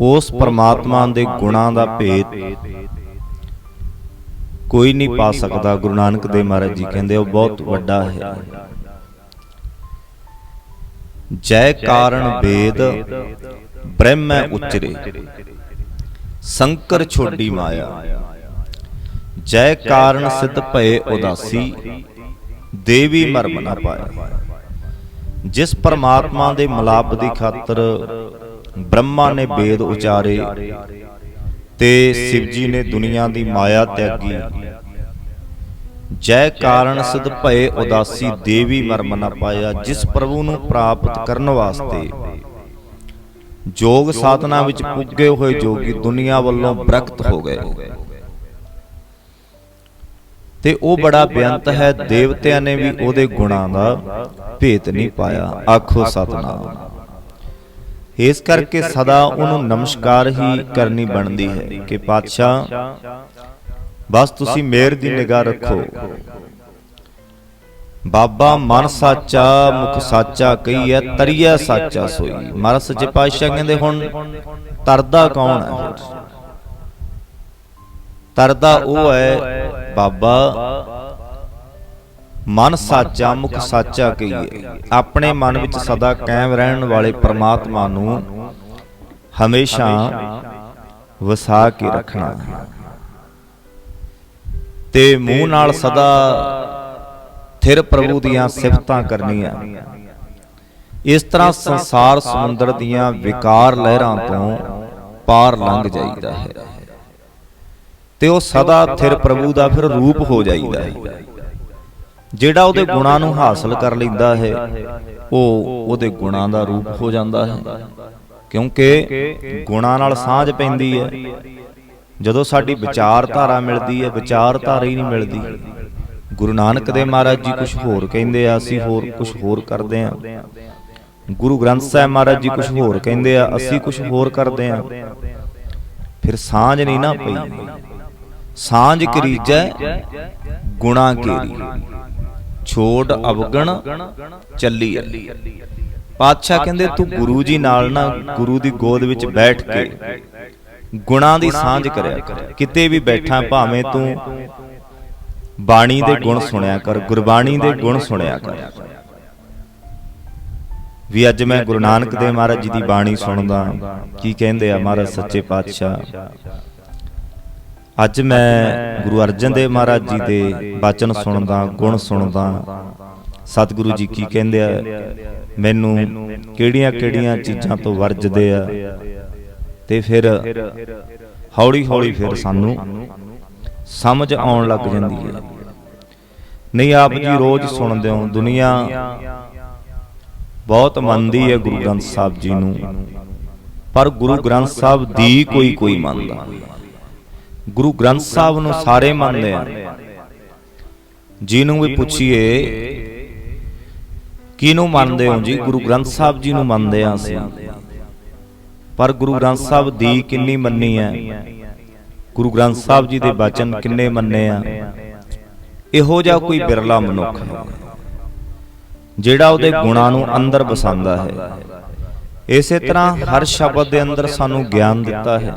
ਉਸ ਪਰਮਾਤਮਾ ਦੇ ਗੁਣਾਂ ਦਾ ਭੇਦ ਕੋਈ ਨਹੀਂ ਪਾ ਸਕਦਾ ਗੁਰੂ ਨਾਨਕ ਦੇਵ ਮਹਾਰਾਜ ਜੀ ਕਹਿੰਦੇ ਉਹ ਬਹੁਤ ਵੱਡਾ ਹੈ। ਜੈ ਕਾਰਣ ਵੇਦ ਬ੍ਰਹਮੈ ਉਚਰੇ। ਸੰਕਰ ਛੋਡੀ ਮਾਇਆ। ਜੈ ਕਾਰਣ ਸਿਧ ਭਏ ਉਦਾਸੀ। ਦੇਵੀ ਮਰਮ ਨਾ ਪਾਇਆ। ਜਿਸ ਪਰਮਾਤਮਾ ਦੇ ਮਲਾਪ ਦੀ ਖਾਤਰ ਬ੍ਰਹਮਾ ਨੇ ਵੇਦ ਉਚਾਰੇ ਤੇ ਸ਼ਿਵ ਜੀ ਨੇ ਦੁਨੀਆ ਦੀ ਮਾਇਆ ਤਿਆਗੀ। ਜੈ ਕਾਰਣ ਸਿਧ ਭਏ ਉਦਾਸੀ ਦੇਵੀ ਮਰਮ ਨਾ ਪਾਇਆ ਜਿਸ ਪ੍ਰਭੂ ਨੂੰ ਪ੍ਰਾਪਤ ਕਰਨ ਵਾਸਤੇ। ਜੋਗ ਸਾਧਨਾ ਵਿੱਚ ਪੁੱਗੇ ਹੋਏ ਜੋਗੀ ਦੁਨੀਆ ਵੱਲੋਂ ਬ੍ਰਕਤ ਹੋ ਗਏ। ਤੇ ਉਹ ਬੜਾ ਬੇਅੰਤ ਹੈ ਦੇਵਤਿਆਂ ਨੇ ਵੀ ਉਹਦੇ ਗੁਣਾਂ ਦਾ ਭੇਤ ਨਹੀਂ ਪਾਇਆ। ਆਖੋ ਸਤਨਾਮ। ਇਸ ਕਰਕੇ ਸਦਾ ਉਹਨੂੰ ਨਮਸਕਾਰ ਹੀ ਕਰਨੀ ਬਣਦੀ ਹੈ ਕਿ ਪਾਤਸ਼ਾਹ ਬਸ ਤੁਸੀਂ ਮੇਰ ਦੀ ਨਿਗਾਹ ਰੱਖੋ। ਬਾਬਾ ਮਨ ਸਾਚਾ ਮੁਖ ਸਾਚਾ ਕਹੀਐ ਤਰੀਐ ਸਾਚਾ ਸੋਈ। ਮਹਾਰਾਜ ਸੱਚੇ ਪਾਤਸ਼ਾਹ ਕਹਿੰਦੇ ਹੁਣ ਤਰਦਾ ਕੌਣ ਹੈ? ਤਰਦਾ ਉਹ ਹੈ ਬਾਬਾ ਮਨ ਸਾਚਾ, ਮੁਖ ਸਾਚਾ ਕਹੀਏ। ਆਪਣੇ ਮਨ ਵਿੱਚ ਸਦਾ ਕਾਇਮ ਰਹਿਣ ਵਾਲੇ ਪ੍ਰਮਾਤਮਾ ਨੂੰ ਹਮੇਸ਼ਾ ਵਸਾ ਕੇ ਰੱਖਣਾ। ਤੇ ਮੂੰਹ ਨਾਲ ਸਦਾ ਥਿਰ ਪ੍ਰਭੂ ਦੀਆਂ ਸਿਫਤਾਂ ਕਰਨੀਆਂ। ਇਸ ਤਰ੍ਹਾਂ ਸੰਸਾਰ ਸਮੁੰਦਰ ਦੀਆਂ ਵਿਕਾਰ ਲਹਿਰਾਂ ਤੋਂ ਪਾਰ ਲੰਘ ਜਾਈਦਾ ਹੈ। ਤੇ ਉਹ ਸਦਾ ਥਿਰ ਪ੍ਰਭੂ ਦਾ ਫਿਰ ਰੂਪ ਹੋ ਜਾਈਦਾ ਹੈ। ਜਿਹੜਾ ਉਹਦੇ ਗੁਣਾਂ ਨੂੰ ਹਾਸਲ ਕਰ ਲੈਂਦਾ ਹੈ ਉਹ ਉਹਦੇ ਗੁਣਾਂ ਦਾ ਰੂਪ ਹੋ ਜਾਂਦਾ ਹੈ। ਕਿਉਂਕਿ ਗੁਣਾਂ ਨਾਲ ਸਾਂਝ ਪੈਂਦੀ ਹੈ। ਜਦੋਂ ਸਾਡੀ ਵਿਚਾਰਧਾਰਾ ਮਿਲਦੀ ਹੈ ਵਿਚਾਰਧਾਰਾ ਹੀ ਨਹੀਂ ਮਿਲਦੀ। ਗੁਰੂ ਨਾਨਕ ਦੇਵ ਮਹਾਰਾਜ ਜੀ ਕੁਝ ਹੋਰ ਕਹਿੰਦੇ ਆ ਅਸੀਂ ਹੋਰ ਕੁਝ ਹੋਰ ਕਰਦੇ ਆ ਗੁਰੂ ਗ੍ਰੰਥ ਸਾਹਿਬ ਮਹਾਰਾਜ ਜੀ ਕੁਝ ਹੋਰ ਕਹਿੰਦੇ ਆ ਅਸੀਂ ਕੁਝ ਹੋਰ ਕਰਦੇ ਆ ਫਿਰ ਸਾਂਝ ਨਹੀਂ ਨਾ ਪਈ। ਸਾਂਝ ਕਰੀਜੈ ਗੁਣਾ ਕੇਰੀ। ਛੋੜ ਅਵਗਣ ਚੱਲੀ ਪਾਤਸ਼ਾਹ ਕਹਿੰਦੇ, ਤੂੰ ਗੁਰੂ ਜੀ ਨਾਲ ਨਾ ਗੁਰੂ ਦੀ ਗੋਦ ਵਿੱਚ ਬੈਠ ਕੇ ਗੁਣਾਂ ਦੀ ਸਾਂਝ ਕਰਿਆ ਕਰ। ਕਿਤੇ ਵੀ ਬੈਠਾ ਭਾਵੇਂ ਤੂੰ ਬਾਣੀ ਦੇ ਗੁਣ ਸੁਣਿਆ ਕਰ, ਗੁਰਬਾਣੀ ਦੇ ਗੁਣ ਸੁਣਿਆ ਕਰ। ਵੀ ਅੱਜ ਮੈਂ ਗੁਰੂ ਨਾਨਕ ਦੇਵ ਮਹਾਰਾਜ ਜੀ ਦੀ ਬਾਣੀ ਸੁਣਦਾ ਕੀ ਕਹਿੰਦੇ ਆ ਮਹਾਰਾਜ ਸੱਚੇ ਪਾਤਸ਼ਾਹ? ਅੱਜ ਮੈਂ ਗੁਰੂ ਅਰਜਨ ਦੇਵ ਮਹਾਰਾਜ ਜੀ ਦੇ ਬਚਨ ਸੁਣਦਾ, ਗੁਣ ਸੁਣਦਾ। ਸਤਿਗੁਰੂ ਜੀ ਕੀ ਕਹਿੰਦੇ ਆ, ਮੈਨੂੰ ਕਿਹੜੀਆਂ-ਕਿਹੜੀਆਂ ਚੀਜ਼ਾਂ ਤੋਂ ਵਰਜਦੇ ਆ? ਤੇ ਫਿਰ ਹੌਲੀ-ਹੌਲੀ ਫਿਰ ਸਾਨੂੰ ਸਮਝ ਆਉਣ ਲੱਗ ਜਾਂਦੀ ਹੈ ਨਹੀਂ, ਆਪ ਜੀ ਰੋਜ਼ ਸੁਣਦੇ ਹੋ, ਦੁਨੀਆ ਬਹੁਤ ਮੰਨਦੀ ਹੈ ਗੁਰੂ ਗ੍ਰੰਥ ਸਾਹਿਬ ਜੀ ਨੂੰ, ਪਰ ਗੁਰੂ ਗ੍ਰੰਥ ਸਾਹਿਬ ਦੀ ਕੋਈ ਕੋਈ ਮੰਨਦਾ ਗੁਰੂ ਗ੍ਰੰਥ ਸਾਹਿਬ ਨੂੰ ਸਾਰੇ ਮੰਨਦੇ ਆ। ਜਿਹਨੂੰ ਵੀ ਪੁੱਛੀਏ ਕਿਹਨੂੰ ਮੰਨਦੇ ਹੋ ਜੀ? ਗੁਰੂ ਗ੍ਰੰਥ ਸਾਹਿਬ ਜੀ ਨੂੰ ਮੰਨਦੇ ਆ ਅਸੀਂ। ਪਰ ਗੁਰੂ ਗ੍ਰੰਥ ਸਾਹਿਬ ਦੀ ਕਿੰਨੀ ਮੰਨੀ ਹੈ? ਗੁਰੂ ਗ੍ਰੰਥ ਸਾਹਿਬ ਜੀ ਦੇ ਬਚਨ ਕਿੰਨੇ ਮੰਨੇ ਆ? ਇਹੋ ਜਿਹਾ ਕੋਈ ਬਿਰਲਾ ਮਨੁੱਖ ਜਿਹੜਾ ਉਹਦੇ ਗੁਣਾਂ ਨੂੰ ਅੰਦਰ ਬਸਾਉਂਦਾ ਹੈ। ਇਸੇ ਤਰ੍ਹਾਂ ਹਰ ਸ਼ਬਦ ਦੇ ਅੰਦਰ ਸਾਨੂੰ ਗਿਆਨ ਦਿੱਤਾ ਹੈ।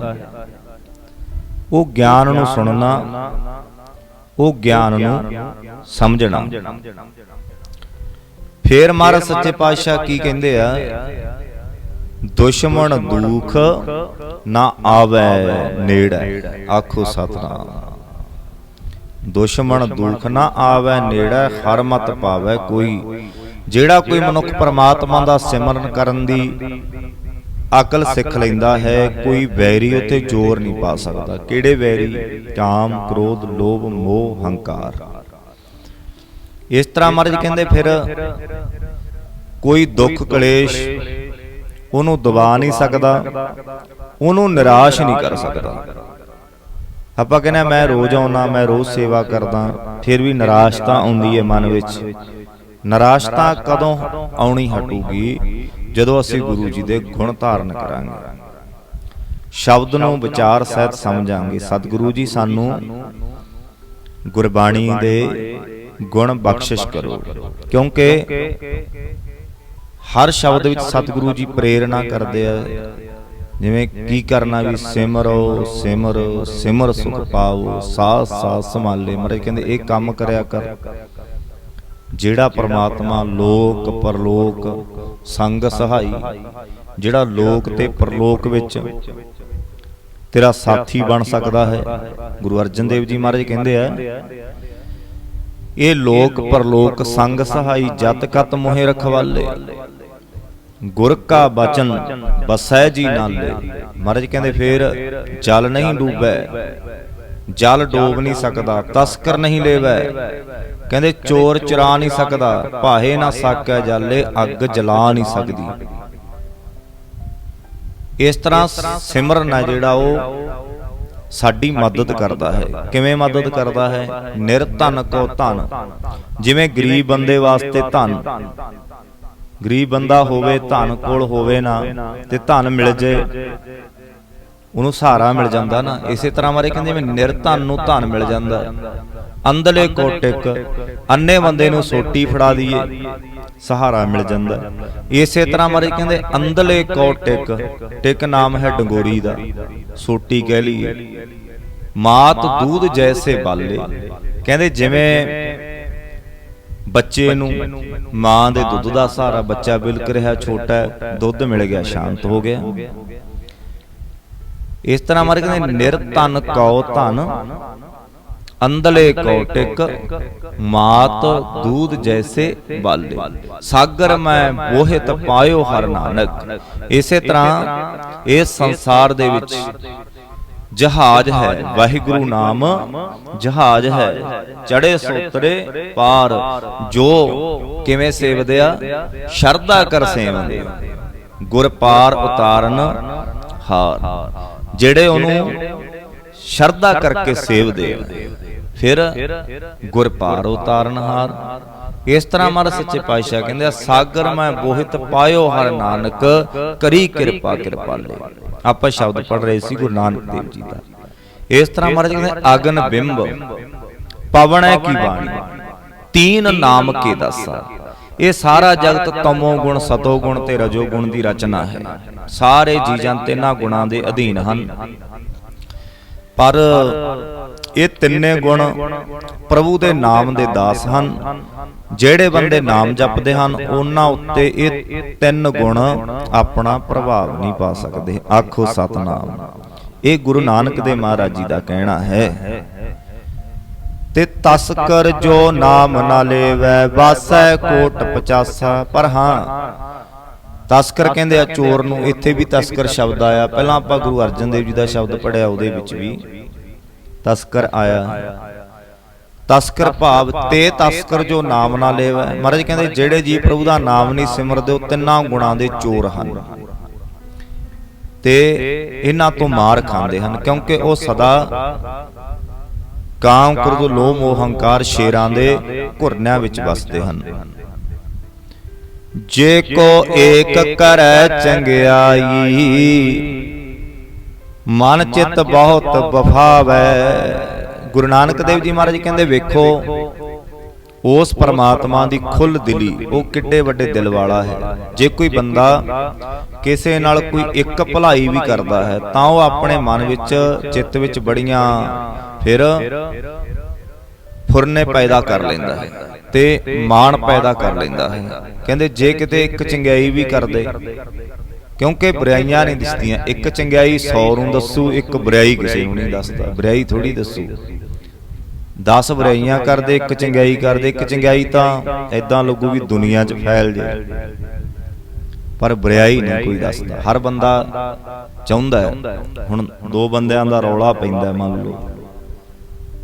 ਉਹ ਗਿਆਨ ਨੂੰ ਸੁਣਨਾ ਉਹ ਗਿਆਨ ਨੂੰ ਸਮਝਣਾ। ਫੇਰ ਮਹਾਰਾਜ ਸੱਚੇ ਪਾਤਸ਼ਾਹ ਕੀ ਕਹਿੰਦੇ ਆ? ਦੁਸ਼ਮਣ ਦੁਖ ਨਾ ਆਵੇ ਨੇੜੇ। ਆਖੋ ਸਤਨਾਮ। ਦੁਸ਼ਮਣ ਦੁਖ ਨਾ ਆਵੇ ਨੇੜੇ ਹਰ ਮਤ ਪਾਵੇ ਕੋਈ। ਜਿਹੜਾ ਕੋਈ ਮਨੁੱਖ ਪਰਮਾਤਮਾ ਦਾ ਸਿਮਰਨ ਕਰਨ ਦੀ ਅਕਲ ਸਿੱਖ ਲੈਂਦਾ ਹੈ ਕੋਈ ਵੈਰੀ ਉਤੇ ਜ਼ੋਰ ਨਹੀਂ ਪਾ ਸਕਦਾ। ਕਿਹੜੇ ਵੈਰੀ? ਕਾਮ ਕ੍ਰੋਧ ਲੋਭ ਮੋਹ ਹੰਕਾਰ। ਇਸ ਤਰ੍ਹਾਂ ਮਹਾਰਾਜ ਕਹਿੰਦੇ ਫਿਰ ਕੋਈ ਦੁੱਖ ਕਲੇਸ਼ ਉਹਨੂੰ ਦਬਾ ਨਹੀਂ ਸਕਦਾ ਉਹਨੂੰ ਨਿਰਾਸ਼ ਨਹੀਂ ਕਰ ਸਕਦਾ। ਆਪਾਂ ਕਹਿੰਦੇ ਮੈਂ ਰੋਜ਼ ਆਉਣਾ ਮੈਂ ਰੋਜ਼ ਸੇਵਾ ਕਰਦਾ ਫਿਰ ਵੀ ਨਿਰਾਸ਼ਤਾ ਆਉਂਦੀ ਹੈ ਮਨ ਵਿੱਚ। ਨਿਰਾਸ਼ਤਾ ਕਦੋਂ ਆਉਣੀ ਹਟੂਗੀ? ਜਦੋਂ ਅਸੀਂ ਗੁਰੂ ਜੀ ਦੇ ਗੁਣ ਧਾਰਨ ਕਰਾਂਗੇ, ਸ਼ਬਦ ਨੂੰ ਵਿਚਾਰ ਸਹਿਤ ਸਮਝਾਂਗੇ, ਸਤਿਗੁਰੂ ਜੀ ਸਾਨੂੰ ਗੁਰਬਾਣੀ ਦੇ ਗੁਣ ਬਖਸ਼ਿਸ਼ ਕਰੋ। ਕਿਉਂਕਿ ਹਰ ਸ਼ਬਦ ਵਿੱਚ ਸਤਿਗੁਰੂ ਜੀ ਪ੍ਰੇਰਣਾ ਕਰਦੇ ਆ। ਜਿਵੇਂ ਕੀ ਕਰਨਾ ਵੀ, ਸਿਮਰੋ ਸਿਮਰੋ, ਸਿਮਰ ਸੁਖ ਪਾਓ ਸਾਥ ਸਾਥ ਸੰਭਾਲੇ। ਮਰੇ ਕਹਿੰਦੇ, ਇਹ ਕੰਮ ਕਰਿਆ ਕਰ। ਜਿਹੜਾ ਪਰਮਾਤਮਾ ਲੋਕ, ਪਰਲੋਕ ਸੰਗ ਸਹਾਈ, ਜਿਹੜਾ ਲੋਕ ਤੇ ਪਰਲੋਕ ਵਿੱਚ ਤੇਰਾ ਸਾਥੀ ਬਣ ਸਕਦਾ ਹੈ। ਗੁਰੂ ਅਰਜਨ ਦੇਵ ਜੀ ਮਹਾਰਾਜ ਕਹਿੰਦੇ ਆ, ਇਹ ਲੋਕ ਪਰਲੋਕ ਸੰਗ ਸਹਾਈ, ਜਤ ਕਤ ਮੋਹਿ ਰਖਵਾਲੇ। ਗੁਰ ਕਾ ਬਚਨ ਬਸੈ ਜੀ ਨਾਲੇ। ਮਹਾਰਾਜ ਕਹਿੰਦੇ, ਫੇਰ ਜਲ ਨਹੀਂ ਡੂਬੈ। ਜਲ ਡੋਬ ਨਹੀਂ ਸਕਦਾ, ਤਸਕਰ ਨਹੀਂ ਲੇਵੈ। ਕਹਿੰਦੇ ਚੋਰ ਚੁਰਾ ਨਹੀਂ ਸਕਦਾ, ਭਾਹੇ ਨਾ ਸਾਕੈ ਜਾਲੇ, ਅੱਗ ਜਲਾ ਨਹੀਂ ਸਕਦੀ। ਇਸ ਤਰ੍ਹਾਂ ਸਿਮਰਨ ਹੈ ਜਿਹੜਾ ਉਹ ਸਾਡੀ ਮਦਦ ਕਰਦਾ ਹੈ। ਕਿਵੇਂ ਮਦਦ ਕਰਦਾ ਹੈ? ਨਿਰਧਨ ਕੋ ਧਨ। ਜਿਵੇਂ ਗਰੀਬ ਬੰਦੇ ਵਾਸਤੇ ਧਨ। ਗਰੀਬ ਬੰਦਾ ਹੋਵੇ, ਧਨ ਕੋਲ ਹੋਵੇ ਨਾ, ਤੇ ਧਨ ਮਿਲ ਜੇ। ਉਹਨੂੰ ਸਹਾਰਾ ਮਿਲ ਜਾਂਦਾ ਨਾ, ਇਸੇ ਤਰ੍ਹਾਂ ਮਾਰੇ ਕਹਿੰਦੇ ਜਿਵੇਂ ਨਿਰਧਨ ਨੂੰ ਧਨ ਮਿਲ ਜਾਂਦਾ। ਅੰਦਲੇ ਕੋਟਿਕ, ਅੰਨੇ ਬੰਦੇ ਨੂੰ ਸੋਟੀ ਫੜਾ ਦਈਏ, ਸਹਾਰਾ ਮਿਲ ਜਾਂਦਾ। ਇਸੇ ਤਰ੍ਹਾਂ ਮਾਰੇ ਕਹਿੰਦੇ ਅੰਦਲੇ ਕੋ ਟਿਕ ਨਾਮ ਹੈ ਡੰਗੋਰੀ ਦਾ, ਸੋਟੀ ਕਹਿ ਲਈਏ। ਮਾਤ ਦੂਧ ਜੈਸੇ ਬਾਲੇ। ਕਹਿੰਦੇ ਜਿਵੇਂ ਬੱਚੇ ਨੂੰ ਮਾਂ ਦੇ ਦੁੱਧ ਦਾ ਸਹਾਰਾ ਬੱਚਾ ਬਿਲਕ ਰਿਹਾ ਛੋਟਾ, ਦੁੱਧ ਮਿਲ ਗਿਆ, ਸ਼ਾਂਤ ਹੋ ਗਿਆ। ਇਸ ਤਰ੍ਹਾਂ ਮਾਰੇ ਕਹਿੰਦੇ ਨਿਰਧਨ ਕਉ ਧਨ ਅੰਦਲੇ ਕੋ ਟਿਕ ਮਾਤ ਦੂਧ ਜੈਸੇ ਬਾਲੇ। ਸਾਗਰ ਮੈਂ ਬੋਹਿਤ ਪਾਇਓ ਹਰ ਨਾਨਕ। ਇਸੇ ਤਰ੍ਹਾਂ ਇਸ ਸੰਸਾਰ ਦੇ ਵਿੱਚ ਜਹਾਜ਼ ਹੈ। ਵਾਹਿਗੁਰੂ ਨਾਮ ਜਹਾਜ਼ ਹੈ। ਚੜੇ ਸੋਤਰੇ ਪਾਰ। ਜੋ ਕਿਵੇਂ ਸੇਵਦਿਆ ਸ਼ਰਧਾ ਕਰ ਸੇਵਦੇ ਗੁਰ ਪਾਰ ਉਤਾਰਨ ਹਾਰ। ਜਿਹੜੇ ਉਹਨੂੰ ਸ਼ਰਧਾ ਕਰਕੇ ਸੇਵਦੇ ਆ। ਫਿਰ ਗੁਰ ਪਾਰ ਉਤਾਰਨ ਹਾਰ। ਇਸ ਤਰ੍ਹਾਂ ਮਹਾਰਾਜ ਸੱਚੇ ਪਾਤਸ਼ਾਹ ਕਹਿੰਦੇ ਆ ਸਾਗਰ ਮੈਂ ਬੋਹਿਤ ਪਾਇਓ ਹਰ ਨਾਨਕ ਕਰੀ ਕਿਰਪਾ ਕਿਰਪਾਲੇ ਆਪਾਂ ਸ਼ਬਦ ਪੜ ਰਹੇ ਸੀ ਗੁਰੂ ਨਾਨਕ ਦੇਵ ਜੀ ਦਾ। ਇਸ ਤਰ੍ਹਾਂ ਮਹਾਰਾਜ ਕਹਿੰਦੇ ਅਗਨ ਬਿੰਬ ਪਵਣੈ ਕੀ ਬਾਣੀ। ਤੀਨ ਨਾਮ ਕੇ ਦਸਾ। ਇਹ ਸਾਰਾ ਜਗਤ ਤਮੋ ਗੁਣ ਸਤੋ ਗੁਣ ਤੇ ਰਜੋ ਗੁਣ ਦੀ ਰਚਨਾ ਹੈ। ਸਾਰੇ ਜੀ ਜਨ ਤਿੰਨਾਂ ਗੁਣਾਂ ਦੇ ਅਧੀਨ ਹਨ। ਪਰ ਇਹ ਤਿੰਨੇ ਗੁਣ ਪ੍ਰਭੂ ਦੇ ਨਾਮ ਦੇ ਦਾਸ ਹਨ। ਜਿਹੜੇ ਬੰਦੇ ਨਾਮ ਜਪਦੇ ਹਨ ਉਹਨਾਂ ਉੱਤੇ ਇਹ ਤਿੰਨ ਗੁਣ ਆਪਣਾ ਪ੍ਰਭਾਵ ਨਹੀਂ ਪਾ ਸਕਦੇ। ਆਖੋ ਸਤਨਾਮ। ਇਹ ਗੁਰੂ ਨਾਨਕ ਦੇ ਮਹਾਰਾਜ ਜੀ ਦਾ ਕਹਿਣਾ ਹੈ। ਤੇ ਤਸਕਰ ਜੋ ਨਾਮ ਨਾ ਲੇਵੈ ਵਾਸੈ ਕੋਟ 50 ਪਰ ਹਾਂ। ਤਸਕਰ ਕਹਿੰਦੇ ਆ ਚੋਰ ਨੂੰ ਇੱਥੇ ਵੀ ਤਸਕਰ ਸ਼ਬਦ ਆਇਆ। ਪਹਿਲਾਂ ਆਪਾਂ ਗੁਰੂ ਅਰਜਨ ਦੇਵ ਜੀ ਦਾ ਸ਼ਬਦ ਪੜਿਆ ਉਹਦੇ ਵਿੱਚ ਵੀ। ਤਸਕਰ ਆਇਆ। ਤਸਕਰ ਭਾਵ ਤੇ ਤਸਕਰ ਜੋ ਨਾਮ ਨਾ ਲੇਵੈ। ਮਹਾਰਾਜ ਕਹਿੰਦੇ ਜਿਹੜੇ ਜੀ ਪ੍ਰਭੂ ਦਾ ਨਾਮ ਨਹੀਂ ਸਿਮਰਦੇ ਉਹ ਤਿੰਨਾਂ ਗੁਣਾਂ ਦੇ ਚੋਰ ਹਨ। ਤੇ ਇਹਨਾਂ ਤੋਂ ਮਾਰ ਖਾਂਦੇ ਹਨ ਕਿਉਂਕਿ ਉਹ ਸਦਾ ਕਾਮ ਕ੍ਰੋਧ ਲੋਭ ਮੋਹ ਹੰਕਾਰ ਸ਼ੇਰਾਂ ਦੇ ਘੁਰਨਿਆਂ ਵਿੱਚ ਵਸਦੇ ਹਨ। ਜੇ ਕੋ ਏਕ ਕਰੈ ਚੰਗਿਆਈ, ਮਨ ਚਿਤ ਬਹੁਤ ਵਫਾਵੈ। ਗੁਰੂ ਨਾਨਕ ਦੇਵ ਜੀ ਮਹਾਰਾਜ ਕਹਿੰਦੇ, ਵੇਖੋ, ਉਸ ਪਰਮਾਤਮਾ ਦੀ ਖੁੱਲ ਦਿਲੀ, ਉਹ ਕਿੱਡੇ ਵੱਡੇ ਦਿਲ ਵਾਲਾ ਹੈ। ਜੇ ਕੋਈ ਬੰਦਾ ਕਿਸੇ ਨਾਲ ਕੋਈ ਇੱਕ ਭਲਾਈ ਵੀ ਕਰਦਾ ਹੈ, ਤਾਂ ਉਹ ਆਪਣੇ ਮਨ ਵਿੱਚ, ਚਿੱਤ ਵਿੱਚ ਬੜੀਆਂ ਫਿਰ ਫੁਰਨੇ ਪੈਦਾ ਕਰ ਲੈਂਦਾ ਹੈ। ਤੇ ਮਾਣ ਪੈਦਾ ਕਰ ਲੈਂਦਾ ਹੈ। ਕਹਿੰਦੇ ਜੇ ਕਿਤੇ ਇੱਕ ਚੰਗਿਆਈ ਵੀ ਕਰਦੇ ਕਿਉਂਕਿ ਬੁਰਾਈਆਂ ਨਹੀਂ ਦਿਸਦੀਆਂ। ਇੱਕ ਚੰਗਿਆਈ 100 ਨੂੰ ਦੱਸੂ ਇੱਕ ਬੁਰਾਈ ਕਿਸੇ ਨੂੰ ਨਹੀਂ ਦੱਸਦਾ। ਬੁਰਾਈ ਥੋੜੀ ਦੱਸੂ। 10 ਬੁਰਾਈਆਂ ਕਰਦੇ ਇੱਕ ਚੰਗਿਆਈ ਕਰਦੇ ਇੱਕ ਚੰਗਿਆਈ ਤਾਂ ਐਦਾਂ ਲੱਗੂ ਵੀ ਦੁਨੀਆ 'ਚ ਫੈਲ ਜੇ ਪਰ ਬੁਰਾਈ ਨਹੀਂ ਕੋਈ ਦੱਸਦਾ। ਹਰ ਬੰਦਾ ਚਾਹੁੰਦਾ ਹੈ। ਹੁਣ ਦੋ ਬੰਦਿਆਂ ਦਾ ਰੌਲਾ ਪੈਂਦਾ ਮੰਨ ਲਓ।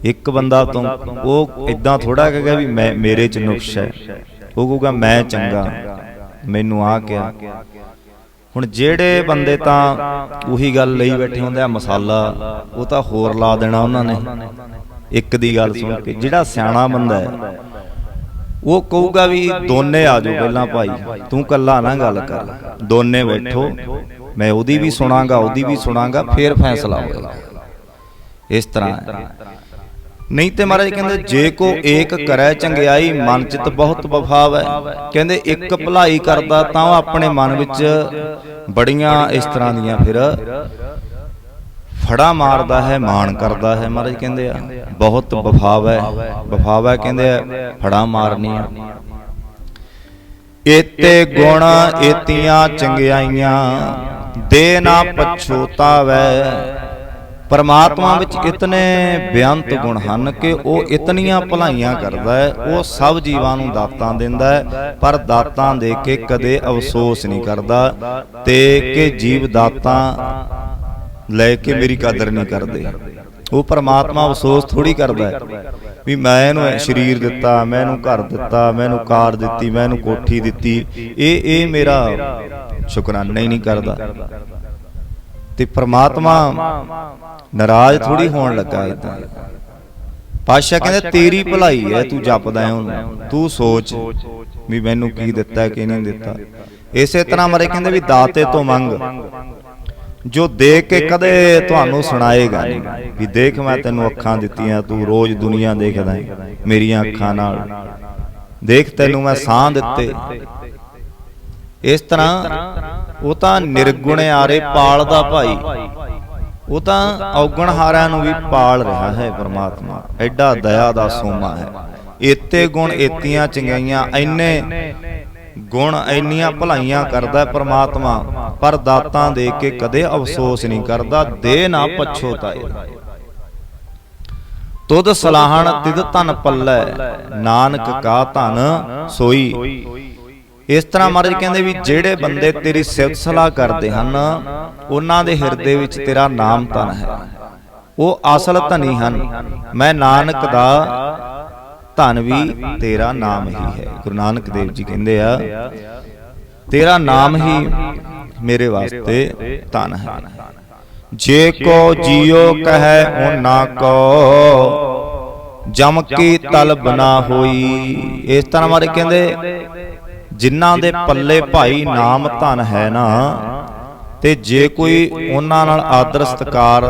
ਇੱਕ ਬੰਦਾ ਤੋਂ, ਉਹ ਇਦਾਂ ਥੋੜਾ ਕਹੇਗਾ ਵੀ ਮੈਂ, ਮੇਰੇ 'ਚ ਨੁਕਸ ਹੈ। ਉਹ ਕਹੂਗਾ, ਮੈਂ ਚੰਗਾ। ਮੈਨੂੰ ਆ ਕਿਹਾ। ਹੁਣ ਜਿਹੜੇ ਬੰਦੇ ਤਾਂ ਉਹੀ ਗੱਲ ਲਈ ਬੈਠੇ ਹੁੰਦੇ ਆ, ਮਸਾਲਾ, ਉਹ ਤਾਂ ਹੋਰ ਲਾ ਦੇਣਾ ਉਹਨਾਂ ਨੇ। ਇੱਕ ਦੀ ਗੱਲ ਸੁਣ ਕੇ, ਜਿਹੜਾ ਸਿਆਣਾ ਬੰਦਾ ਹੈ, ਉਹ ਕਹੂਗਾ ਵੀ ਦੋਨੇ ਆ ਜਾਓ ਪਹਿਲਾਂ ਭਾਈ, ਤੂੰ ਕੱਲਾ ਨਾ ਗੱਲ ਕਰ। ਦੋਨੇ ਬੈਠੋ, ਮੈਂ ਉਹਦੀ ਵੀ ਸੁਣਾਂਗਾ, ਉਹਦੀ ਵੀ ਸੁਣਾਂਗਾ, ਫੇਰ ਫੈਸਲਾ ਹੋਏਗਾ। ਇਸ ਤਰ੍ਹਾਂ ਨਹੀਂ ਤੇ ਮਹਾਰਾਜ ਕਹਿੰਦੇ ਜੇ ਕੋ ਏਕ ਕਰੈ ਚੰਗਿਆਈ ਮਨ ਚਿਤ ਬਹੁਤ ਬਫਾਵ ਹੈ ਕਹਿੰਦੇ ਇੱਕ ਭਲਾਈ ਕਰਦਾ ਤਾਂ ਉਹ ਆਪਣੇ ਮਨ ਵਿੱਚ ਬੜੀਆਂ ਇਸ ਤਰ੍ਹਾਂ ਦੀਆਂ ਫਿਰ ਫੜਾ ਮਾਰਦਾ ਹੈ ਮਾਣ ਕਰਦਾ ਹੈ ਮਹਾਰਾਜ ਕਹਿੰਦੇ ਆ। ਬਹੁਤ ਵਫਾਵ। ਹੈ ਵਫਾਵ ਹੈ ਕਹਿੰਦੇ ਆ ਫੜਾ ਮਾਰਨੀ ਆ। ਏਤੇ ਗੁਣ ਏਤੀਆਂ ਚੰਗਿਆਈਆਂ ਦੇ ਨਾ ਪਛੋਤਾਵੈ। ਪਰਮਾਤਮਾ ਵਿੱਚ ਇਤਨੇ ਬੇਅੰਤ ਗੁਣ ਹਨ ਕਿ ਉਹ ਇਤਨੀਆਂ ਭਲਾਈਆਂ ਕਰਦਾ ਹੈ ਉਹ ਸਭ ਜੀਵਾਂ ਨੂੰ ਦਾਤਾਂ ਦਿੰਦਾ ਹੈ ਪਰ ਦਾਤਾਂ ਦੇ ਕੇ ਕਦੇ ਅਫਸੋਸ ਨਹੀਂ ਕਰਦਾ ਤੇ ਕਿ ਜੀਵ ਦਾਤਾਂ ਲੈ ਕੇ ਮੇਰੀ ਕਦਰ ਨਹੀਂ ਕਰਦੇ। ਉਹ ਪਰਮਾਤਮਾ ਅਫਸੋਸ ਥੋੜੀ ਕਰਦਾ ਹੈ ਵੀ ਮੈਂ ਇਹਨੂੰ ਇਹ ਸਰੀਰ ਦਿੱਤਾ ਮੈਂ ਇਹਨੂੰ ਘਰ ਦਿੱਤਾ ਮੈਂ ਇਹਨੂੰ ਕਾਰ ਦਿੱਤੀ ਮੈਂ ਇਹਨੂੰ ਕੋਠੀ ਦਿੱਤੀ ਇਹ ਇਹ ਮੇਰਾ ਸ਼ੁਕਰਾਨਾ ਹੀ ਨਹੀਂ ਕਰਦਾ। ਤੇ ਪ੍ਰਮਾਤਮਾ ਨਾਰਾਜ਼ ਥੋੜੀ ਹੋਣ ਲੱਗਾ ਇਦਾਂ। ਪਾਸ਼ਾ ਕਹਿੰਦੇ ਤੇਰੀ ਭਲਾਈ ਹੈ ਤੂੰ ਜਪਦਾ ਹੈ ਉਹਨੂੰ। ਤੂੰ ਸੋਚ ਵੀ ਮੈਨੂੰ ਕੀ ਦਿੱਤਾ ਕਿ ਨਹੀਂ ਦਿੱਤਾ। ਇਸੇ ਤਰ੍ਹਾਂ ਮਰੇ ਕਹਿੰਦੇ ਵੀ ਦਾਤੇ ਤੋਂ ਮੰਗ। ਜੋ ਦੇਖ ਕੇ ਕਦੇ ਤੁਹਾਨੂੰ ਸੁਣਾਏਗਾ ਨਹੀਂ। ਵੀ ਦੇਖ ਮੈਂ ਤੈਨੂੰ ਅੱਖਾਂ ਦਿੱਤੀਆਂ ਤੂੰ ਰੋਜ਼ ਦੁਨੀਆ ਦੇਖਦਾ ਹੈ। ਮੇਰੀਆਂ ਅੱਖਾਂ ਨਾਲ। ਦੇਖ ਤੈਨੂੰ ਮੈਂ ਸਾਹ ਦਿੱਤੇ। ਇਸ ਤਰ੍ਹਾਂ ਉਹ ਤਾਂ ਨਿਰਗੁਣ ਆਰੇ ਪਾਲਦਾ ਭਾਈ। ਉਹ ਤਾਂ ਔਗਣ ਹਾਰਿਆਂ ਨੂੰ ਵੀ ਪਾਲ ਰਿਹਾ ਹੈ ਪ੍ਰਮਾਤਮਾ। ਐਡਾ ਦਇਆ ਦਾ ਸੋਮਾ ਹੈ। ਏਤੇ ਗੁਣ ਏਤੀਆਂ ਚੰਗਿਆਈਆਂ ਐਨੇ ਗੁਣ ਐਨੀਆਂ ਭਲਾਈਆਂ ਕਰਦਾ ਪ੍ਰਮਾਤਮਾ। ਪਰ ਦਾਤਾਂ ਦੇ ਕੇ ਕਦੇ ਅਫਸੋਸ ਨਹੀਂ ਕਰਦਾ। ਦੇ ਨਾ ਪਛੋਤਾਏ ਤੁਧ ਸਲਾਹਣ ਤਿਦ ਧਨ ਪੱਲੇ। ਨਾਨਕ ਕਾ ਧਨ ਸੋਈ। ਇਸ ਤਰ੍ਹਾਂ ਮਹਾਰਾਜ ਕਹਿੰਦੇ ਵੀ ਜਿਹੜੇ ਬੰਦੇ ਤੇਰੀ ਸਿਫਤ ਸਲਾਹ ਕਰਦੇ ਹਨ ਉਹਨਾਂ ਦੇ ਹਿਰਦੇ ਵਿੱਚ ਤੇਰਾ ਨਾਮ ਧਨ ਹੈ। ਉਹ ਅਸਲ ਧਨੀ ਹਨ। ਮੈਂ ਨਾਨਕ ਦਾ ਧਨ ਵੀ ਤੇਰਾ ਨਾਮ ਹੀ ਹੈ। ਗੁਰੂ ਨਾਨਕ ਦੇਵ ਜੀ ਕਹਿੰਦੇ ਆ ਤੇਰਾ ਨਾਮ ਹੀ ਮੇਰੇ ਵਾਸਤੇ ਧਨ ਹੈ। ਜੇ ਕੋ ਜਿਉ ਕਹੈ ਉਹਨਾਂ ਕੋ। ਜਮ ਕੀ ਤਲਬ ਨਾ ਹੋਈ। ਇਸ ਤਰ੍ਹਾਂ ਮਾਰੇ ਕਹਿੰਦੇ ਜਿਨ੍ਹਾਂ ਦੇ ਪੱਲੇ ਭਾਈ ਨਾਮ ਧਨ ਹੈ ਨਾ ਤੇ ਜੇ ਕੋਈ ਉਹਨਾਂ ਨਾਲ ਆਦਰ ਸਤਕਾਰ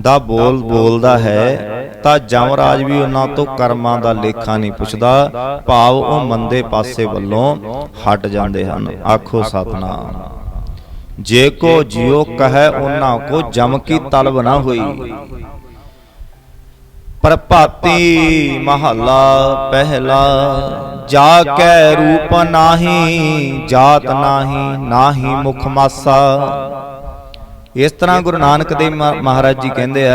ਦਾ ਬੋਲ ਬੋਲਦਾ ਹੈ ਤਾਂ ਜਮਰਾਜ ਵੀ ਉਹਨਾਂ ਤੋਂ ਕਰਮਾਂ ਦਾ ਲੇਖਾ ਨਹੀਂ ਪੁੱਛਦਾ ਭਾਵ ਉਹ ਮੰਦੇ ਪਾਸੇ ਵੱਲੋਂ ਹਟ ਜਾਂਦੇ ਹਨ। ਆਖੋ ਸਤਨਾਮ। ਜੇ ਕੋ ਜਿਉ ਕਹੈ ਉਹਨਾਂ ਕੋ ਜਮ ਕੀ ਤਲਬ ਨਾ ਹੋਈ। ਪ੍ਰਭਾਤੀ ਮਹੱਲਾ ਪਹਿਲਾ। ਜਾ ਕੈ ਰੂਪ ਨਾਹੀ ਜਾਤ ਨਾਹੀ ਨਾਹੀ ਮੁਖ ਮਾਸਾ। ਇਸ ਤਰ੍ਹਾਂ ਗੁਰੂ ਨਾਨਕ ਦੇਵ ਮਹਾ- ਮਹਾਰਾਜ ਜੀ ਕਹਿੰਦੇ ਆ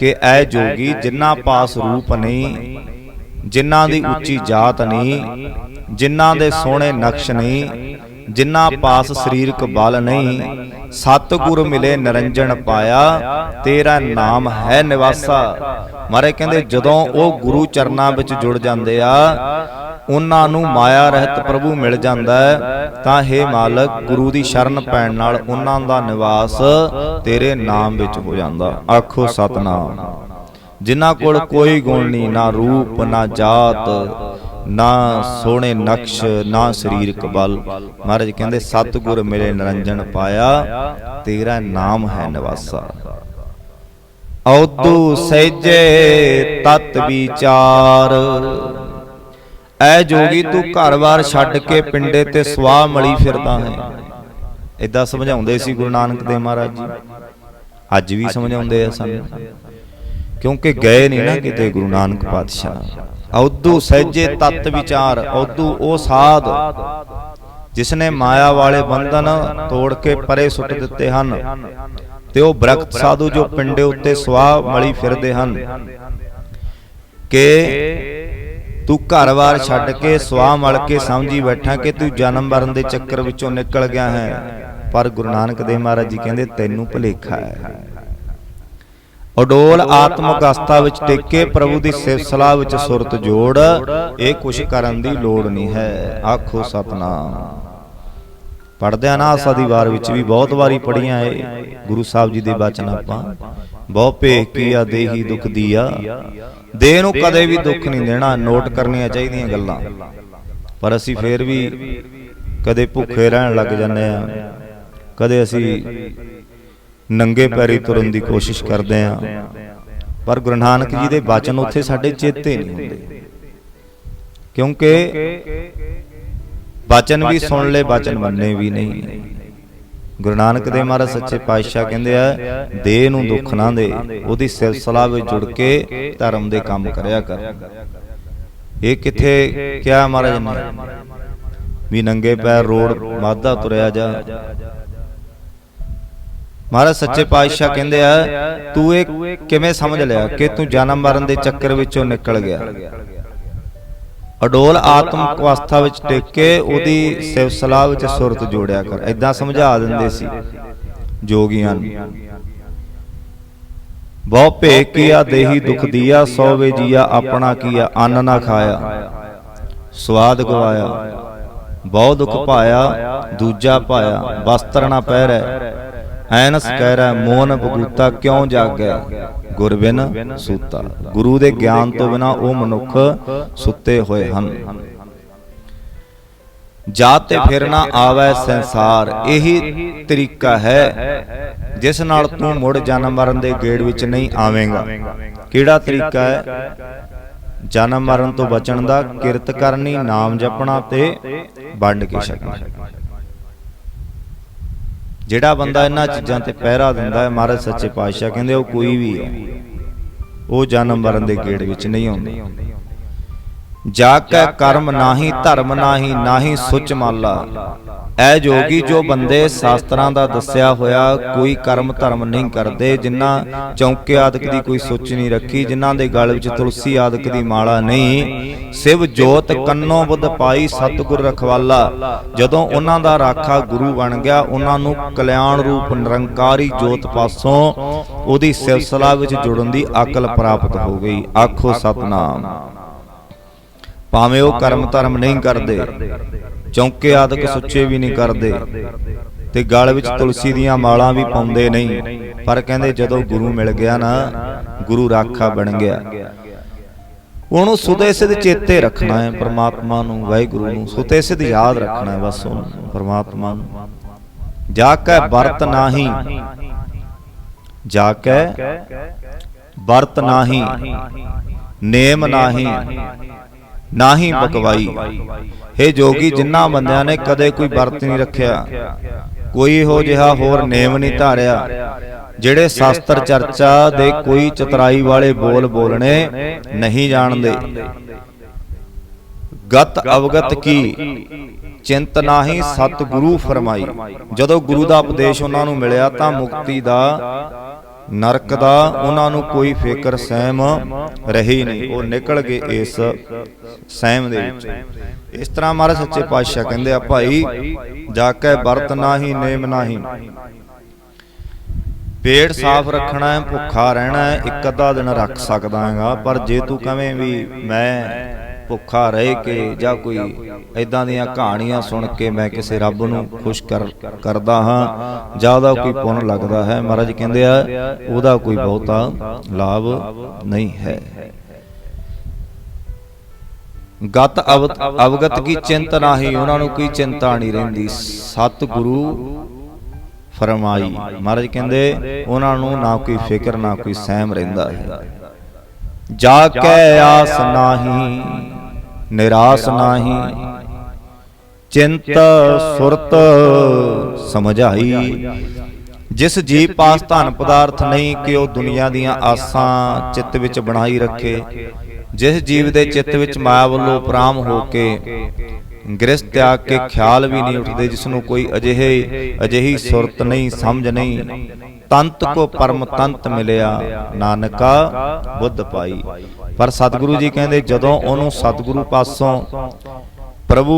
ਕਿ ਐ ਜੋਗੀ ਜਿਨ੍ਹਾਂ ਪਾਸ ਰੂਪ ਨਹੀਂ ਜਿਨ੍ਹਾਂ ਦੀ ਉੱਚੀ ਜਾਤ ਨਹੀਂ ਜਿਨ੍ਹਾਂ ਦੇ ਸੋਹਣੇ ਨਕਸ਼ ਨਹੀਂ ਜਿਨ੍ਹਾਂ ਪਾਸ ਸਰੀਰਕ ਬਲ ਨਹੀਂ ਸਤਿਗੁਰ ਮਿਲੇ ਨਰੰਜਨ ਪਾਇਆ ਤੇਰਾ ਨਾਮ ਹੈ ਨਿਵਾਸਾ। ਮਾਰੇ ਕਹਿੰਦੇ ਜਦੋਂ ਉਹ ਗੁਰੂ ਚਰਨਾਂ ਵਿੱਚ ਜੁੜ ਜਾਂਦੇ ਆ ਉਹਨਾਂ ਨੂੰ ਮਾਇਆ ਰਹਿਤ ਪ੍ਰਭੂ ਮਿਲ ਜਾਂਦਾ ਤਾਂ हे ਮਾਲਕ ਗੁਰੂ ਦੀ ਸ਼ਰਨ ਪੈਣ ਨਾਲ ਉਹਨਾਂ ਦਾ ਨਿਵਾਸ ਤੇਰੇ ਨਾਮ ਵਿੱਚ ਹੋ ਜਾਂਦਾ। ਆਖੋ ਸਤਨਾਮ। ਜਿਨ੍ਹਾਂ ਕੋਲ ਕੋਈ ਗੁਣ ਨਹੀਂ ਨਾ ਰੂਪ ਨਾ ਜਾਤ। ਨਾ ਸੋਹਣੇ ਨਕਸ਼, ਨਾ ਸਰੀਰਕ ਬਲ। ਮਹਾਰਾਜ ਕਹਿੰਦੇ, ਸਤਿਗੁਰ ਮਿਲੇ ਨਿਰੰਜਨ ਪਾਇਆ, ਤੇਰਾ ਨਾਮ ਹੈ ਨਿਵਾਸਾ। ਔਦੂ ਸਹਿਜੇ ਤਤ ਵਿਚਾਰ। ਐ ਜੋਗੀ ਤੂੰ ਘਰ-ਬਾਰ ਛੱਡ ਕੇ ਪਿੰਡੇ ਤੇ ਸਵਾਹ ਮਲੀ ਫਿਰਦਾ ਹੈ। ਇਦਾਂ ਸਮਝਾਉਂਦੇ ਸੀ ਗੁਰੂ ਨਾਨਕ ਦੇਵ ਮਹਾਰਾਜ ਜੀ। ਅੱਜ ਵੀ ਸਮਝਾਉਂਦੇ ਆ ਸਾਨੂੰ। ਕਿਉਂਕਿ ਗਏ ਨਹੀਂ ਨਾ ਕਿਤੇ ਗੁਰੂ ਨਾਨਕ ਪਾਤਸ਼ਾਹ। ਔਦੂ ਸਹਿਜੇ ਤਤ ਵਿਚਾਰ ਔਦੂ ਉਹ ਸਾਧ ਜਿਸ ਨੇ ਮਾਇਆ ਵਾਲੇ ਬੰਧਨ ਤੋੜ ਕੇ ਪਰੇ ਸੁੱਟ ਦਿੱਤੇ ਹਨ। ਤੇ ਉਹ ਬ੍ਰਖਤ ਸਾਧੂ ਜੋ ਪਿੰਡੇ ਉੱਤੇ ਸਵਾਹ ਮਲੀ ਫਿਰਦੇ ਹਨ। ਕਿ ਤੂੰ ਘਰ-ਬਾਰ ਛੱਡ ਕੇ ਸਵਾਹ ਮਲ ਕੇ ਸਮਝੀ ਬੈਠਾ ਕਿ ਤੂੰ ਜਨਮ ਮਰਨ ਦੇ ਚੱਕਰ ਵਿੱਚੋਂ ਨਿਕਲ ਗਿਆ ਹੈ। ਪਰ ਗੁਰੂ ਨਾਨਕ ਦੇਵ ਮਹਾਰਾਜ ਜੀ ਕਹਿੰਦੇ ਤੈਨੂੰ ਭੁਲੇਖਾ ਹੈ। ਅਡੋਲ ਆਤਮਿਕ ਅਵਸਥਾ ਵਿੱਚ ਟਿਕੇ ਪ੍ਰਭੂ ਦੀ ਸਿਫਤ ਸਲਾਹ ਵਿੱਚ ਸੁਰਤ ਜੋੜ ਇਹ ਕੁਛ ਕਰਨ ਦੀ ਲੋੜ ਨਹੀਂ ਹੈ। ਆਖੋ ਸਤਨਾਮ। ਪੜਦੇ ਆ ਨਾ ਆਸਾ ਦੀ ਵਾਰ ਵਿੱਚ ਵੀ ਬਹੁਤ ਵਾਰੀ ਪੜੀਆਂ ਏ। ਗੁਰੂ ਸਾਹਿਬ ਜੀ ਦੇ ਬਚਨ ਆਪਾਂ। ਬਹੁ ਭੇਖ ਕੀਆ ਦੇਹੀ ਦੁਖ ਦੀਆ। ਦੇਹ ਨੂੰ ਕਦੇ ਵੀ ਦੁੱਖ ਨਹੀਂ ਦੇਣਾ ਨੋਟ ਕਰਨੀਆਂ ਚਾਹੀਦੀਆਂ ਗੱਲਾਂ। ਪਰ ਅਸੀਂ ਫੇਰ ਵੀ ਕਦੇ ਭੁੱਖੇ ਰਹਿਣ ਲੱਗ ਜਾਂਦੇ ਆ ਕਦੇ ਅਸੀਂ ਨੰਗੇ ਪੈਰੀ ਤੁਰਨ ਦੀ ਕੋਸ਼ਿਸ਼ ਕਰਦੇ ਆ ਪਰ ਗੁਰੂ ਨਾਨਕ ਜੀ ਦੇ ਬਚਨ ਉੱਥੇ ਸਾਡੇ ਚੇਤੇ ਨਹੀਂ ਹੁੰਦੇ। ਕਿਉਂਕਿ ਬਚਨ ਵੀ ਸੁਣ ਲੈ ਬਚਨ ਮੰਨੇ ਵੀ ਨਹੀਂ। ਗੁਰੂ ਨਾਨਕ ਦੇ ਮਹਾਰਾਜ ਸੱਚੇ ਪਾਤਸ਼ਾਹ ਕਹਿੰਦੇ ਆ ਦੇਹ ਨੂੰ ਦੁੱਖ ਨਾ ਦੇ ਉਹਦੀ ਸਿਲਸਿਲਾ ਵਿੱਚ ਜੁੜ ਕੇ ਧਰਮ ਦੇ ਕੰਮ ਕਰਿਆ ਕਰ। ਇਹ ਕਿੱਥੇ ਕਿਹਾ ਮਹਾਰਾਜ ਨੇ? ਵੀ ਨੰਗੇ ਪੈਰ ਰੋਡ ਮਾਦਾ ਤੁਰਿਆ ਜਾ। ਮਹਾਰਾਜ ਸੱਚੇ ਪਾਤਸ਼ਾਹ ਕਹਿੰਦੇ ਆ ਤੂੰ ਇਹ ਕਿਵੇਂ ਸਮਝ ਲਿਆ ਕਿ ਤੂੰ ਜਨਮ ਮਰਨ ਦੇ ਚੱਕਰ ਵਿੱਚੋਂ ਨਿਕਲ ਗਿਆ? ਅਡੋਲ ਆਤਮਿਕ ਅਵਸਥਾ ਵਿੱਚ ਟਿਕ ਕੇ ਉਹਦੀ ਸਿਵ ਸਲਾਹ ਵਿੱਚ ਸੁਰਤ ਜੋੜਿਆ ਕਰ। ਐਦਾਂ ਸਮਝਾ ਦਿੰਦੇ ਸੀ। ਜੋਗੀਆਂ ਨੂੰ। ਬਹੁ ਭੇਕ ਕੀਆ ਦੇਹੀ ਦੁਖ ਦੀਆ ਸੋ ਵੇ ਜੀਆ ਆਪਣਾ ਕੀਆ ਅੰਨ ਨਾ ਖਾਇਆ। ਸਵਾਦ ਗਵਾਇਆ। ਬਹੁ ਦੁਖ ਪਾਇਆ ਦੂਜਾ ਪਾਇਆ ਵਸਤਰ ਨਾ ਪਹਿਰੈ। ਐਨਸ ਕਹਿਰੈ ਮੋਨ ਬਗੂਤਾ ਕਿਉ ਜਾਗੈ? ਗੁਰ ਬਿਨ ਸੂਤਾ। ਗੁਰੂ ਦੇ ਗਿਆਨ ਤੋਂ ਬਿਨਾ ਉਹ ਮਨੁੱਖ ਸੁੱਤੇ ਹੋਏ ਹਨ। ਜਾਤ ਤੇ ਫਿਰ ਨਾ ਆਵੈ ਸੰਸਾਰ, ਇਹੀ ਤਰੀਕਾ ਹੈ, ਜਿਸ ਨਾਲ ਤੂੰ ਮੁੜ ਜਨਮ ਮਰਨ ਦੇ ਗੇੜ ਵਿੱਚ ਨਹੀਂ ਆਵੇਂਗਾ। ਕਿਹੜਾ ਤਰੀਕਾ ਹੈ? ਜਨਮ ਮਰਨ ਤੋਂ ਬਚਣ ਦਾ ਕਿਰਤ ਕਰਨੀ, ਨਾਮ ਜਪਣਾ ਤੇ ਵੰਡ ਕੇ ਛਕਣਾ। ਜਿਹੜਾ ਬੰਦਾ ਇਹਨਾਂ ਚੀਜ਼ਾਂ ਤੇ ਪਹਿਰਾ ਦਿੰਦਾ ਹੈ, ਮਹਾਰਾਜ ਸੱਚੇ ਪਾਤਸ਼ਾਹ ਕਹਿੰਦੇ ਉਹ ਕੋਈ ਵੀ ਹੈ। ਉਹ ਜਨਮ ਮਰਨ ਦੇ ਗੇੜ ਵਿੱਚ ਨਹੀਂ ਆਉਂਦਾ। ਜਾ ਕੈ ਕਰਮ ਨਾਹੀ ਧਰਮ ਨਾਹੀ ਨਾਹੀ ਸੁਚ ਮਾਲਾ। ਐ ਜੋਗੀ ਜੋ ਬੰਦੇ ਸ਼ਾਸਤਰਾਂ ਦਾ ਦੱਸਿਆ ਹੋਇਆ ਕੋਈ ਕਰਮ ਧਰਮ ਨਹੀਂ ਕਰਦੇ ਜਿਨ੍ਹਾਂ ਚੌਂਕੇ ਆਦਿਕ ਦੀ ਕੋਈ ਸੁੱਚ ਨਹੀਂ ਰੱਖੀ ਜਿਨ੍ਹਾਂ ਦੇ ਗਲ ਵਿੱਚ ਤੁਲਸੀ ਆਦਿਕ ਦੀ ਮਾਲਾ ਨਹੀਂ ਸਿਵ ਜੋਤ ਕੰਨੋਂ ਬੁੱਧ ਪਾਈ ਸਤਿਗੁਰ ਰਖਵਾਲਾ। ਜਦੋਂ ਉਹਨਾਂ ਦਾ ਰਾਖਾ ਗੁਰੂ ਬਣ ਗਿਆ ਉਹਨਾਂ ਨੂੰ ਕਲਿਆਣ ਰੂਪ ਨਿਰੰਕਾਰੀ ਜੋਤ ਪਾਸੋਂ ਉਹਦੀ ਸਿਲਸਿਲਾ ਵਿੱਚ ਜੁੜਨ ਦੀ ਅਕਲ ਪ੍ਰਾਪਤ ਹੋ ਗਈ। ਆਖੋ ਸਤਨਾਮ ਭਾਵੇਂ ਉਹ ਕਰਮ ਧਰਮ ਨਹੀਂ ਕਰਦੇ ਚੌਂਕੇ ਆਦਿਕ ਸੁੱਚੇ ਵੀ ਨਹੀਂ ਕਰਦੇ। ਤੇ ਗਲ ਵਿੱਚ ਤੁਲਸੀ ਦੀਆਂ ਮਾਲਾਂ ਵੀ ਪਾਉਂਦੇ ਨਹੀਂ। ਪਰ ਕਹਿੰਦੇ ਜਦੋਂ ਗੁਰੂ ਮਿਲ ਗਿਆ ਨਾ ਗੁਰੂ ਰਾਖਾ ਬਣ ਗਿਆ। ਉਹਨੂੰ ਸੁਦੇ ਸਿਧ ਚੇਤੇ ਰੱਖਣਾ ਹੈ ਪ੍ਰਮਾਤਮਾ ਨੂੰ ਵਾਹਿਗੁਰੂ ਨੂੰ। ਸੁਤੇ ਸਿਧ ਯਾਦ ਰੱਖਣਾ ਹੈ ਬਸ ਉਹਨੂੰ ਪ੍ਰਮਾਤਮਾ ਨੂੰ। ਜਾ ਕੇ ਵਰਤ ਨਾਹੀ। ਜਾ ਕੇ ਵਰਤ ਨਾਹੀ। ਨੇਮ ਨਾਹੀ। ਨਾਹੀ ਬਕਵਾਈ। हे ਜੋਗੀ ਜਿਨ੍ਹਾਂ ਬੰਦਿਆਂ ਨੇ ਕਦੇ ਕੋਈ ਵਰਤ ਨਹੀਂ ਰੱਖਿਆ ਕੋਈ ਇਹੋ ਜਿਹਾ ਹੋਰ ਨੇਮ ਨਹੀਂ ਧਾਰਿਆ ਜਿਹੜੇ ਸ਼ਾਸਤਰ ਚਰਚਾ ਦੇ ਕੋਈ ਚਤਰਾਈ ਵਾਲੇ ਬੋਲ ਬੋਲਣੇ ਨਹੀਂ ਜਾਣਦੇ। ਗਤ ਅਵਗਤ ਕੀ? ਚਿੰਤ ਨਾਹੀ ਸਤ ਗੁਰੂ ਫਰਮਾਈ। ਜਦੋਂ ਗੁਰੂ ਦਾ ਉਪਦੇਸ਼ ਉਹਨਾਂ ਨੂੰ ਮਿਲਿਆ ਤਾਂ ਮੁਕਤੀ ਦਾ ਨਰਕ ਦਾ ਉਹਨਾਂ ਨੂੰ ਕੋਈ ਫਿਕਰ, ਸਹਿਮ ਰਹੀ ਨਹੀਂ। ਉਹ ਨਿਕਲ ਗਏ ਇਸ ਸਹਿਮ ਦੇ ਵਿੱਚ। ਇਸ ਤਰ੍ਹਾਂ ਮਹਾਰਾਜ ਸੱਚੇ ਪਾਤਸ਼ਾਹ ਕਹਿੰਦੇ ਆ, ਭਾਈ, ਜਾ ਕੇ ਵਰਤ ਨਾਹੀ ਨੇਮ ਨਾਹੀ ਪੇਟ ਸਾਫ਼ ਰੱਖਣਾ ਹੈ, ਭੁੱਖਾ ਰਹਿਣਾ ਹੈ, ਇੱਕ ਅੱਧਾ ਦਿਨ ਰੱਖ ਸਕਦਾ ਹੈਗਾ, ਪਰ ਜੇ ਤੂੰ ਕਵੇਂ ਵੀ, ਮੈਂ ਭੁੱਖਾ ਰਹਿ ਕੇ ਜਾਂ ਕੋਈ ਐਦਾਂ ਦੀਆਂ ਕਹਾਣੀਆਂ ਸੁਣ ਕੇ ਮੈਂ ਕਿਸੇ ਰੱਬ ਨੂੰ ਖੁਸ਼ ਕਰ ਕਰਦਾ ਹਾਂ ਜਾਂ ਉਹਦਾ ਕੋਈ ਪੁੰਨ ਲੱਗਦਾ ਹੈ। ਮਹਾਰਾਜ ਕਹਿੰਦੇ ਆ, ਉਹਦਾ ਕੋਈ ਬਹੁਤਾ ਲਾਭ ਨਹੀਂ ਹੈ। ਗਤ ਅਵ- ਅਵਗਤ ਕੀ ਚਿੰਤ ਨਾਹੀ, ਉਹਨਾਂ ਨੂੰ ਕੋਈ ਚਿੰਤਾ ਨਹੀਂ ਰਹਿੰਦੀ। ਸਤ ਗੁਰੂ ਫਰਮਾਈ। ਮਹਾਰਾਜ ਕਹਿੰਦੇ, ਉਹਨਾਂ ਨੂੰ ਨਾ ਕੋਈ ਫਿਕਰ, ਨਾ ਕੋਈ ਸਹਿਮ ਰਹਿੰਦਾ ਹੈ। ਜਾ ਕੇ ਆਸ ਨਾਹੀ। ਨਿਰਾਸ ਨਾਹੀ। ਚਿੰਤ ਸੁਰਤ ਸਮਝਾਈ। ਜਿਸ ਜੀਵ ਪਾਸ ਧਨ ਪਦਾਰਥ ਨਹੀਂ ਕਿ ਉਹ ਦੁਨੀਆ ਦੀਆਂ ਆਸਾਂ ਚਿੱਤ ਵਿੱਚ ਬਣਾਈ ਰੱਖੇ। ਜਿਸ ਜੀਵ ਦੇ ਚਿੱਤ ਵਿੱਚ ਮਾਇਆ ਵੱਲੋਂ ਪ੍ਰਾਮ ਹੋ ਕੇ ਗ੍ਰਸਥ ਤਿਆਗ ਕੇ ਖਿਆਲ ਵੀ ਨਹੀਂ ਉੱਠਦੇ ਜਿਸ ਨੂੰ ਕੋਈ ਅਜਿਹੇ ਅਜਿਹੀ ਸੁਰਤ ਨਹੀਂ। ਸਮਝ ਨਹੀਂ। ਤੰਤ ਕੋ ਪਰਮ ਤੰਤ ਮਿਲਿਆ ਨਾਨਕਾ ਬੁੱਧ ਪਾਈ। ਪਰ ਸਤਿਗੁਰੂ ਜੀ ਕਹਿੰਦੇ ਜਦੋਂ ਉਹਨੂੰ ਸਤਿਗੁਰੂ ਪਾਸੋਂ ਪ੍ਰਭੂ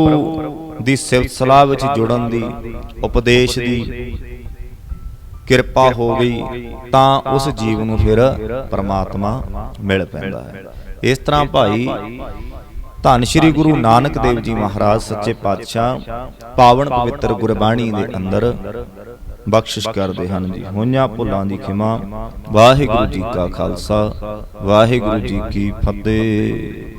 ਦੀ ਸਿਫਤ ਸਲਾਹ ਵਿੱਚ ਜੁੜਨ ਦੀ ਉਪਦੇਸ਼ ਦੀ ਕਿਰਪਾ ਹੋ ਗਈ ਤਾਂ ਉਸ ਜੀਵ ਨੂੰ ਫਿਰ ਪਰਮਾਤਮਾ ਮਿਲ ਪੈਂਦਾ ਹੈ। ਇਸ ਤਰ੍ਹਾਂ ਭਾਈ ਧੰਨ ਸ਼੍ਰੀ ਗੁਰੂ ਨਾਨਕ ਦੇਵ ਜੀ ਮਹਾਰਾਜ ਸੱਚੇ ਪਾਤਸ਼ਾਹ ਪਾਵਨ ਪਵਿੱਤਰ ਗੁਰਬਾਣੀ ਦੇ ਅੰਦਰ ਬਖਸ਼ਿਸ਼ ਕਰਦੇ ਹਨ ਜੀ। ਹੋਈਆਂ ਭੁੱਲਾਂ ਦੀ ਖਿਮਾ। ਵਾਹਿਗੁਰੂ ਜੀ ਕਾ ਖਾਲਸਾ। ਵਾਹਿਗੁਰੂ ਜੀ ਕੀ ਫਤਿਹ।